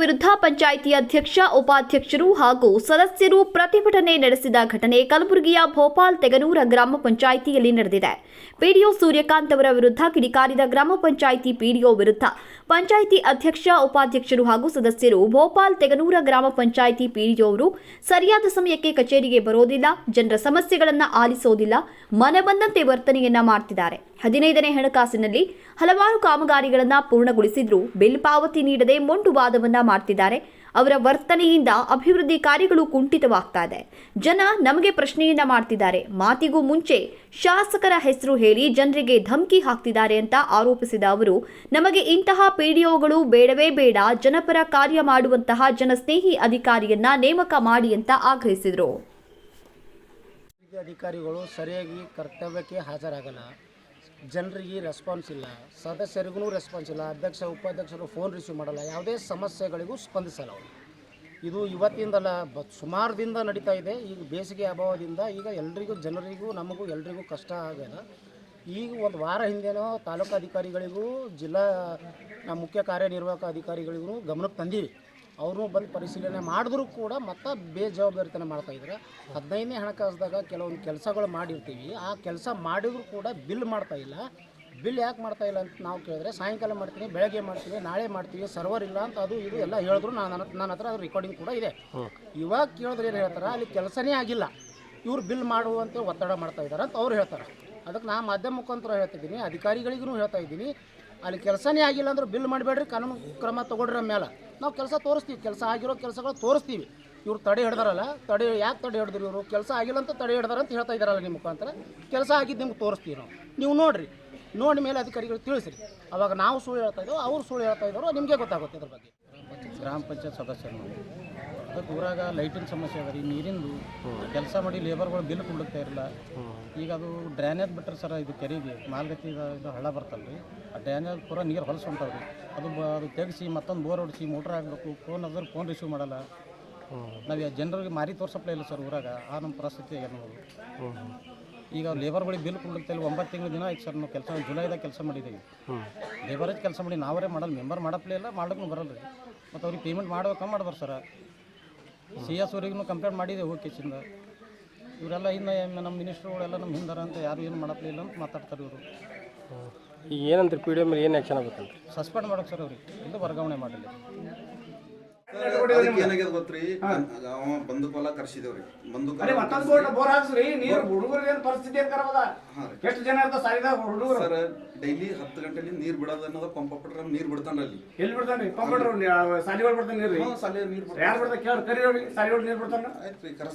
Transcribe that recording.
ವಿರುದ್ಧ ಪಂಚಾಯಿತಿ ಅಧ್ಯಕ್ಷ, ಉಪಾಧ್ಯಕ್ಷರು ಹಾಗೂ ಸದಸ್ಯರು ಪ್ರತಿಭಟನೆ ನಡೆಸಿದ ಘಟನೆ ಕಲಬುರಗಿಯ ಭೋಪಾಲ್ ತೆಗನೂರ ಗ್ರಾಮ ಪಂಚಾಯಿತಿಯಲ್ಲಿ ನಡೆದಿದೆ. ಪಿಡಿಒ ಸೂರ್ಯಕಾಂತ್ ಅವರ ವಿರುದ್ಧ ಕಿಡಿಕಾರಿದ ಗ್ರಾಮ ಪಂಚಾಯಿತಿ ಪಿಡಿಒ ವಿರುದ್ಧ ಪಂಚಾಯಿತಿ ಅಧ್ಯಕ್ಷ, ಉಪಾಧ್ಯಕ್ಷರು ಹಾಗೂ ಸದಸ್ಯರು ಭೋಪಾಲ್ ತೆಗನೂರ ಗ್ರಾಮ ಪಂಚಾಯಿತಿ ಪಿಡಿಒ ಅವರು ಸರಿಯಾದ ಸಮಯಕ್ಕೆ ಕಚೇರಿಗೆ ಬರೋದಿಲ್ಲ, ಜನರ ಸಮಸ್ಯೆಗಳನ್ನು ಆಲಿಸೋದಿಲ್ಲ ಮನೆ ಬಂದಂತೆ ವರ್ತನೆಯನ್ನ ಮಾಡ್ತಿದ್ದಾರೆ. ಹದಿನೈದನೇ ಹಣಕಾಸಿನಲ್ಲಿ ಹಲವಾರು ಕಾಮಗಾರಿಗಳನ್ನು ಪೂರ್ಣಗೊಳಿಸಿದ್ರೂ. ಬಿಲ್ ಪಾವತಿ ನೀಡದೆ ಮೊಂಡು ವಾದವನ್ನ ಮಾಡ್ತಿದ್ದಾರೆ. ಅವರ ವರ್ತನೆಯಿಂದ ಅಭಿವೃದ್ಧಿ ಕಾರ್ಯಗಳು ಕುಂಠಿತವಾಗ್ತಾ ಇದೆ. ಜನ ನಮಗೆ ಪ್ರಶ್ನೆಯನ್ನ ಮಾಡ್ತಿದ್ದಾರೆ. ಮಾತಿಗೂ ಮುಂಚೆ ಶಾಸಕರ ಹೆಸರು ಹೇಳಿ ಜನರಿಗೆ ಧಮಕಿ ಹಾಕ್ತಿದ್ದಾರೆ ಅಂತ ಆರೋಪಿಸಿದ ಅವರು, ನಮಗೆ ಇಂತಹ ಪಿಡಿಒಗಳು ಬೇಡವೇ ಬೇಡ, ಜನಪರ ಕಾರ್ಯ ಮಾಡುವಂತಹ ಜನಸ್ನೇಹಿ ಅಧಿಕಾರಿಯನ್ನ ನೇಮಕ ಮಾಡಿ ಅಂತ ಆಗ್ರಹಿಸಿದರು. ಅಧಿಕಾರಿಗಳು ಸರಿಯಾಗಿ ಕರ್ತವ್ಯಕ್ಕೆ ಹಾಜರಾಗಲ್ಲ. ಜನರಿಗೆ ರೆಸ್ಪಾನ್ಸ್ ಇಲ್ಲ. ಸದಸ್ಯರಿಗೂ ರೆಸ್ಪಾನ್ಸ್ ಇಲ್ಲ. ಅಧ್ಯಕ್ಷ, ಉಪಾಧ್ಯಕ್ಷರು ಫೋನ್ ರಿಸೀವ್ ಮಾಡಲ್ಲ. ಯಾವುದೇ ಸಮಸ್ಯೆಗಳಿಗೂ ಸ್ಪಂದಿಸಲ್ಲ ಅವರು. ಇದು ಇವತ್ತಿಂದಲ್ಲ ಬ ಸುಮಾರು ದಿನದ ನಡೀತಾ ಇದೆ. ಈಗ ಬೇಸಿಗೆ ಅಭಾವದಿಂದ ಈಗ ಎಲ್ರಿಗೂ, ಜನರಿಗೂ, ನಮಗೂ ಎಲ್ರಿಗೂ ಕಷ್ಟ ಆಗ್ಯದ. ಈಗ ಒಂದು ವಾರ ಹಿಂದೆನೋ ತಾಲೂಕು ಅಧಿಕಾರಿಗಳಿಗೂ ಜಿಲ್ಲಾ ಮುಖ್ಯ ಕಾರ್ಯನಿರ್ವಾಹಕ ಅಧಿಕಾರಿಗಳಿಗೂ ಗಮನಕ್ಕೆ ತಂದೀವಿ. ಅವರು ಬಂದು ಪರಿಶೀಲನೆ ಮಾಡಿದ್ರು ಕೂಡ ಮತ್ತೆ ಬೇಜವಾಬ್ದಾರಿತನ ಮಾಡ್ತಾ ಇದ್ದಾರೆ. ಹದಿನೈದನೇ ಹಣಕಾಸ್ದಾಗ ಕೆಲವೊಂದು ಕೆಲಸಗಳು ಮಾಡಿರ್ತೀವಿ. ಆ ಕೆಲಸ ಮಾಡಿದ್ರು ಕೂಡ ಬಿಲ್ ಮಾಡ್ತಾ ಇಲ್ಲ. ಬಿಲ್ ಯಾಕೆ ಮಾಡ್ತಾ ಇಲ್ಲ ಅಂತ ನಾವು ಕೇಳಿದ್ರೆ ಸಾಯಂಕಾಲ ಮಾಡ್ತೀನಿ ಬೆಳಗ್ಗೆ ಮಾಡ್ತೀವಿ ನಾಳೆ ಮಾಡ್ತೀವಿ ಸರ್ವರ್ ಇಲ್ಲ ಅಂತ ಅದು ಇದು ಎಲ್ಲ ಹೇಳಿದ್ರು ನಾನು ನನ್ನ ನನ್ನ ಹತ್ರ ಅದು ರೆಕಾರ್ಡಿಂಗ್ ಕೂಡ ಇದೆ. ಇವಾಗ ಕೇಳಿದ್ರೆ ಏನು ಹೇಳ್ತಾರೆ ಅಲ್ಲಿ ಕೆಲಸನೇ ಆಗಿಲ್ಲ. ಇವ್ರು ಬಿಲ್ ಮಾಡುವಂತೆ ಒತ್ತಡ ಮಾಡ್ತಾ ಇದ್ದಾರೆ ಅಂತ ಅವ್ರು ಹೇಳ್ತಾರೆ. ಅದಕ್ಕೆ ನಾನು ಮಾಧ್ಯಮ ಮುಖಾಂತರ ಹೇಳ್ತಿದ್ದೀನಿ ಅಧಿಕಾರಿಗಳಿಗೂ ಹೇಳ್ತಾ ಇದ್ದೀನಿ. ಅಲ್ಲಿ ಕೆಲಸನೇ ಆಗಿಲ್ಲ ಅಂದ್ರೆ ಬಿಲ್ ಮಾಡಬೇಡ್ರಿ, ಕಾನೂನು ಕ್ರಮ ತಗೊಳ್ರಿ ಮೇಲೆ. ನಾವು ಕೆಲಸ ತೋರಿಸ್ತೀವಿ, ಕೆಲಸ ಆಗಿರೋ ಕೆಲಸಗಳು ತೋರಿಸ್ತೀವಿ. ಇವ್ರು ತಡೆ ಹಿಡ್ದಾರಲ್ಲ, ತಡೆ ಯಾಕೆ ತಡೆ ಹಿಡಿದ್ರು ಇವರು? ಕೆಲಸ ಆಗಿಲ್ಲ ಅಂತ ತಡೆ ಹಿಡ್ದಾರ ಅಂತ ಹೇಳ್ತಾ ಇದ್ದಾರಲ್ಲ ನಿಮ್ಮ ಮುಖಾಂತರ. ಕೆಲಸ ಆಗಿದ್ದು ನಿಮ್ಗೆ ತೋರಿಸ್ತೀವಿ ನಾವು. ನೀವು ನೋಡಿರಿ, ನೋಡಿ ಮೇಲೆ ಅಧಿಕಾರಿಗಳು ತಿಳಿಸ್ರಿ. ಅವಾಗ ನಾವು ಸುಳ್ಳು ಹೇಳ್ತಾ ಇದ್ದೋ, ಅವ್ರು ಸುಳ್ಳು ಹೇಳ್ತಾ ಇದ್ದಾರೋ, ನಿಮಗೆ ಗೊತ್ತಾಗುತ್ತೆ ಇದ್ರ ಬಗ್ಗೆ. ಗ್ರಾಮ ಪಂಚಾಯತ್ ಸದಸ್ಯರು ಅದಕ್ಕೆ ಊರಾಗ ಲೈಟಿನ ಸಮಸ್ಯೆ ಅದ ರೀ, ನೀರಿಂದು ಕೆಲಸ ಮಾಡಿ ಲೇಬರ್ಗಳು ಬಿಲ್ ಕೊಡ್ತಾ ಇರಲ್ಲ ಈಗ ಅದು ಡ್ರ್ಯಾನೇಜ್ ಬಿಟ್ಟರೆ ಸರ್ ಇದು ಕೆರೆಗೆ, ಮಾಲ್ಗತ್ತಿ ಇದು ಹಳ್ಳ ಬರ್ತಲ್ಲ ರೀ ಆ ಡ್ರ್ಯಾನೇಜ್ ಪೂರ ನೀರು ಹೊಲಸು ಹೊಂಟಾವ್ರಿ ಅದು ಬ ಅದು ತೆಗೆಸಿ ಮತ್ತೊಂದು ಬೋರ್ ಹೊಡಿಸಿ ಮೋಟ್ರ್ ಹಾಕಬೇಕು ಫೋನ್ ಅದ್ರ ಫೋನ್ ರಿಸೀವ್ ಮಾಡಲ್ಲ. ನಾವು ಜನರಿಗೆ ಮಾರಿ ತೋರ್ಸಪ್ಲೇ ಇಲ್ಲ ಸರ್ ಊರಾಗ, ಆ ನಮ್ಮ ಪರಿಸ್ಥಿತಿ ಆಗ್ಯದ ನಾವು ಈಗ ಲೇಬರ್ಗಳಿಗೆ ಬಿಲ್ ಕೊಡ್ಲಿಕ್ಕೆ ಇಲ್ಲ ಒಂಬತ್ತು ತಿಂಗಳ ದಿನ ಆಯ್ತು ಸರ್, ನಾವು ಕೆಲಸ ಜುಲೈದಾಗ ಕೆಲಸ ಮಾಡಿದ್ದೀವಿ ಲೇಬರೇಜ್ ಕೆಲಸ ಮಾಡಿ ನಾವರೇ ಮಾಡಲ್ಲ ಮೆಂಬರ್ ಮಾಡಪ್ಲೇ ಇಲ್ಲ ಮಾಡಕ್ಕೂ ಬರಲ್ಲ ರೀ ಮತ್ತು ಅವ್ರಿಗೆ ಪೇಮೆಂಟ್ ಮಾಡ್ಬೇಕು ಮಾಡ್ಬಾರ್ದು ಸರ. ಸಿ ಎಸ್ ಅವ್ರಿಗೂ ಕಂಪ್ಲೇಂಟ್ ಮಾಡಿದೆ ಹೋಗಿ ಕಿಚನ್ ಇವರೆಲ್ಲ ಇನ್ನು ನಮ್ಮ ಮಿನಿಸ್ಟ್ರುಗಳೆಲ್ಲ ನಮ್ಮ ಹಿಂದಾರ ಅಂತ ಯಾರು ಏನು ಮಾಡಪ್ಲಿಲ್ಲ ಅಂತ ಮಾತಾಡ್ತಾರೆ ಇವರು. ಈಗ ಏನಂತಾರೆ ಪಿ ಡಿ ಮೇಲೆ ಏನು ಆ್ಯಕ್ಷನ್ ಆಗುತ್ತಂತ ಸಸ್ಪೆಂಡ್ ಮಾಡೋಕೆ ಸರ್ ಅವ್ರಿಗೆ. ಇದು ವರ್ಗಾವಣೆ ಮಾಡಲಿ ಅದಕ್ಕೆ ಏನಾಗ್ಯದ ಗೊತ್ತ್ರಿ? ಅವ ಬಂದೂಕ್ ಹೊಲ ಕರ್ಸಿದೇವ್ರಿ. ಬಂದೂಕ್ ಮತ್ತೊಂದು ಬೋರ್ಡ್ ಬೋರ್ ಹಾಕ್ಸ್ರಿ ನೀರು ಹುಡುಗರಿಗೆ ಏನ್ ಪರಿಸ್ಥಿತಿ ಏನ್ ಖರಾಬ್ ಅದ ಎಷ್ಟು ಜನ ಇರ್ತಾವ ಸಾಲಿದಾಗ ಹುಡುಗರು? ಸರ್ ಡೈಲಿ ಹತ್ತು ಗಂಟೆಲಿ ನೀರ್ ಬಿಡೋದು ಅನ್ನೋದು ಪಂಪ್ ಬಿಟ್ರೆ ನೀರ್ ಅಲ್ಲಿ. ಎಲ್ಲಿ ಬಿಡ್ತಾನ್ರಿ? ಪಂಪ್ ಸಾಲಿಗಳು ಬಿಡ್ತಾನೆ ನೀರು ಸಾಲೆ ನೀರ್ ಬಿಡ್ತಾನ ಯಾರು ಬಿಡ್ತಾರೆ ಕೇಳಿ ಕರಿ ಸಾಲಿಗಳು ನೀರು ಬಿಡ್ತಾನ ಆಯ್ತು ಕರ್ಸ್